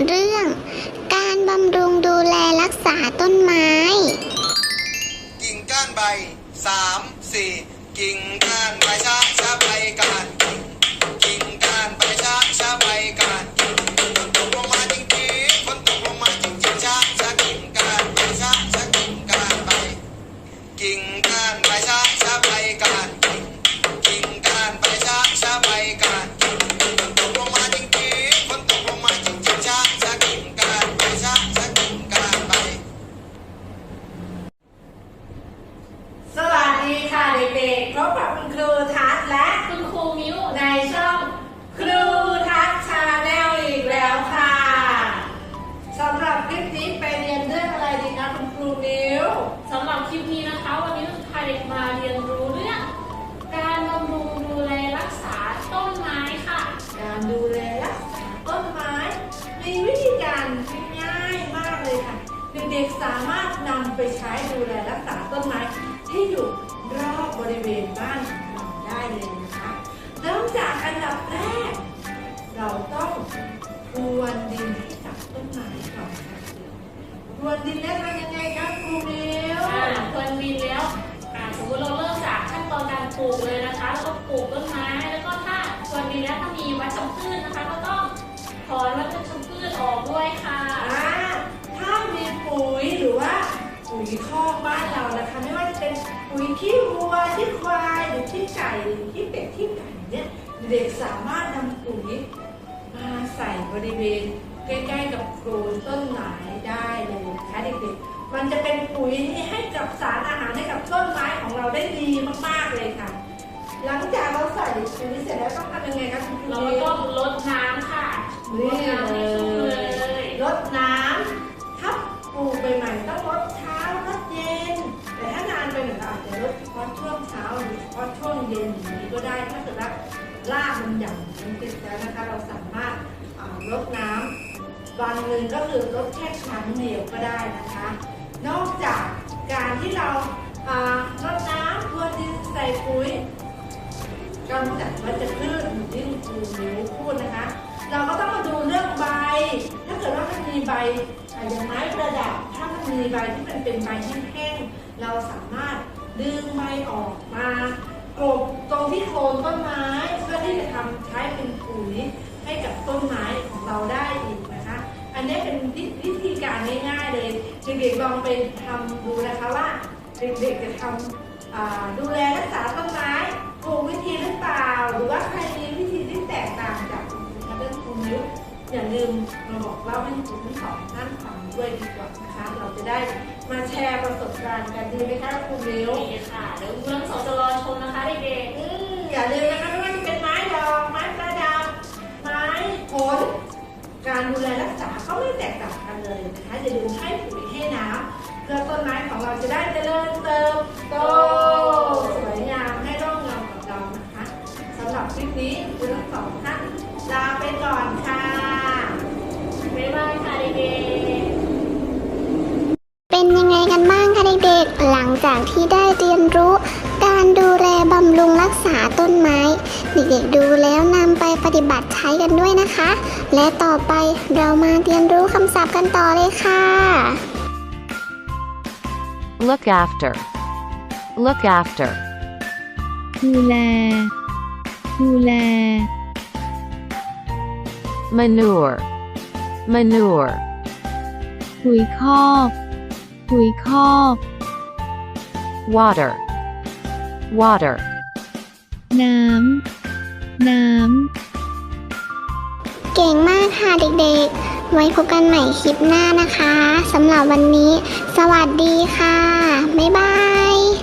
เรื่อง การบำรุงดูแลรักษาต้นไม้ กิ่งก้านใบสามสี่กิ่งก้านใบชาชาใบก้านกิ่งกิ่งก้านใบชาชาใบก้าน ด็กมาเรียนรู้เรื่อง การบำรุงดูแลรักษาต้นไม้ค่ะ การดูแลรักษาต้นไม้ มีวิธีการที่ง่ายมากเลยค่ะ เด็กๆสามารถนำไปใช้ดูแลรักษาต้นไม้ที่อยู่รอบบริเวณบ้านของเราได้เลยนะคะเริ่มจากอันดับแรก เราต้องพรวนดินให้กับต้นไม้ก่อนค่ะพรวนดินแล้วทำยังไงคะครูมิ ปลูกเลยนะคะ แล้วก็ปลูกต้นไม้ แล้วก็ถ้าควรดินแล้วถ้ามีวัชพืชนะคะ ก็ต้องถอนวัชพืชออกด้วยค่ะ อ่าถ้ามีปุ๋ยหรือว่าปุ๋ยคอกบ้านเรานะคะ ไม่ว่าจะเป็นปุ๋ยขี้วัวขี้ควายหรือขี้ไก่หรือขี้เป็ดขี้ไก่เนี่ยเด็กสามารถนำปุ๋ยมาใส่บริเวณ มันจะเป็นปุ๋ยที่ให้กับสารอาหารให้กับต้นไม้ของเราได้ดีมากๆเลยค่ะ หลังจากเราใส่ปุ๋ยเสร็จแล้วต้องทำยังไงคะคุณครูเราก็ต้องลดน้ำค่ะลนี่ดน้ำให้ชุ่มเลยรดน้ำถ้าปลูกใหม่ๆต้องรดเช้ารดเย็น แต่ถ้านานไปหน่อยเราอาจจะรดเฉพาะช่วงเช้าหรือเฉพาะช่วงเย็นอย่างนี้ก็ได้ถ้าเกิดว่ารากมันหย่อนมันติดแล้วนะคะเราสามารถอ่ารดน้ำวันหนึ่งก็คือรดแค่ครั้งเดียวก็ได้นะคะ นอกจากการที่เราอ่ารดน้ำพรวนดินใส่ปุ๋ยกำจัดวัชพืชอย่ที่ครูนิวพูดนะคะ เราก็ต้องมาดูเรื่องใบ ถ้าเกิดว่ามันมีใบอย่างไม้ประดับ ถ้ามันมีใบที่มันเป็นใบแห้งๆเราสามารถดึงใบออกมากลบตรงที่โคนต้นไม้เพื่อที่จะทำใช้เป็นปุ๋ยให้กับต้นไม้ของเราได้อีกนะคะ อันนี้เป็น เด็กๆลองไปทำดูนะคะว่าเด็กๆจะทำดูแลรักษาต้นไม้ถูกวิธีหรือเปล่า หรือว่าใครมีวิธีที่แตกต่างจากคุณครูเรื่องคุณนิ้วอย่าลืมมาบอกเล่าให้คุณทั้งสองท่านฟังด้วยดีกว่านะคะ เราจะได้มาแชร์ประสบการณ์กันดีไหมคะคุณนิ้วนี่ค่ะเดี๋ยวเรื่องสองจะรอชมนะคะเด็กๆออย่าลืมนะคะไม่ว่าจะเป็นไม้ดอกไม้ประดับไม้ผลการดูแลรักษาก็ไม่แตกต่างกันเลยนะคะอย่าลืมให้ปุ๋ยให้ เพื่อต้นไม้ของเราจะได้เจริญเติบโตสวยงามให้ร่มเงากับเรานะคะสำหรับคลิปนี้คุณทั้งสองท่านลาไปก่อนค่ะบ๊ายบายค่ะเด็กๆเป็นยังไงกันบ้างคะเด็กๆหลังจากที่ได้เรียนรู้การดูแลบำรุงรักษาต้นไม้ เด็กๆดูแล้วนำไปปฏิบัติใช้กันด้วยนะคะ และต่อไปเรามาเรียนรู้คำศัพท์กันต่อเลยค่ะ Look after. Look after. ดูแล ดูแล Manure. Manure. ปุ๋ยคอก ปุ๋ยคอก Water. Water. น้ำ น้ำ เก่งมากค่ะเด็กๆ ไว้พบกันใหม่คลิปหน้านะคะสำหรับวันนี้ สวัสดีค่ะ บ๊ายบาย